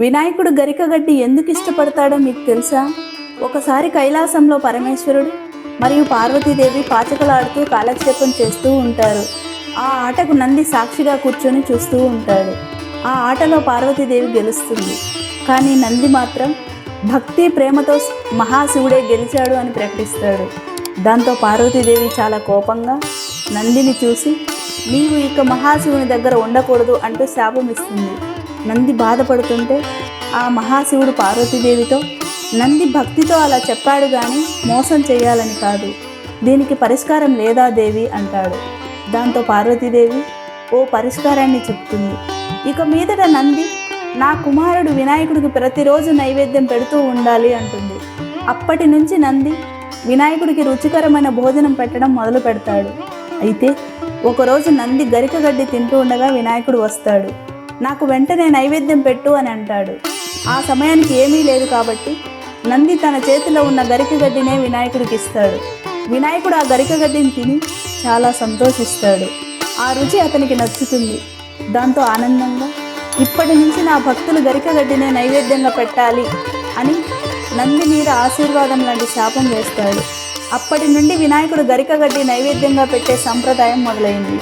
వినాయకుడు గరికగడ్డి ఎందుకు ఇష్టపడతాడో మీకు తెలుసా? ఒకసారి కైలాసంలో పరమేశ్వరుడు మరియు పార్వతీదేవి పాచకలాడుతూ కాలక్షేపం చేస్తూ ఉంటారు. ఆ ఆటకు నంది సాక్షిగా కూర్చొని చూస్తూ ఉంటాడు. ఆ ఆటలో పార్వతీదేవి గెలుస్తుంది. కానీ నంది మాత్రం భక్తి ప్రేమతో మహాశివుడే గెలిచాడు అని ప్రకటిస్తాడు. దాంతో పార్వతీదేవి చాలా కోపంగా నందిని చూసి నీవు ఇక మహాశివుని దగ్గర ఉండకూడదు అంటూ శాపం ఇస్తుంది. నంది బాధపడుతుంటే ఆ మహాశివుడు పార్వతీదేవితో నంది భక్తితో అలా చెప్పాడు కానీ మోసం చేయాలని కాదు. దీనికి పరిష్కారం లేదా దేవి అంటాడు. దాంతో పార్వతీదేవి ఓ పరిష్కారాన్ని చెప్తుంది. ఇక మీదట నంది నా కుమారుడు వినాయకుడికి ప్రతిరోజు నైవేద్యం పెడుతూ ఉండాలి అంటుంది. అప్పటి నుంచి నంది వినాయకుడికి రుచికరమైన భోజనం పెట్టడం మొదలు పెడతాడు అయితే ఒకరోజు నంది గరిక గడ్డి తింటూ ఉండగా వినాయకుడు వస్తాడు. నాకు వెంటనే నైవేద్యం పెట్టు అని అంటాడు. ఆ సమయానికి ఏమీ లేదు కాబట్టి నంది తన చేతిలో ఉన్న గరిక గడ్డినే వినాయకుడికి ఇస్తాడు. వినాయకుడు ఆ గరిక గడ్డిని తిని చాలా సంతోషిస్తాడు. ఆ రుచి అతనికి నచ్చుతుంది. దాంతో ఆనందంగా ఇప్పటి నుంచి నా భక్తులు గరిక గడ్డినే నైవేద్యంగా పెట్టాలి అని నంది మీద ఆశీర్వాదం లాంటి శాపం వేస్తాడు. అప్పటి నుండి వినాయకుడు గరికగడ్డి నైవేద్యంగా పెట్టే సంప్రదాయం మొదలైంది.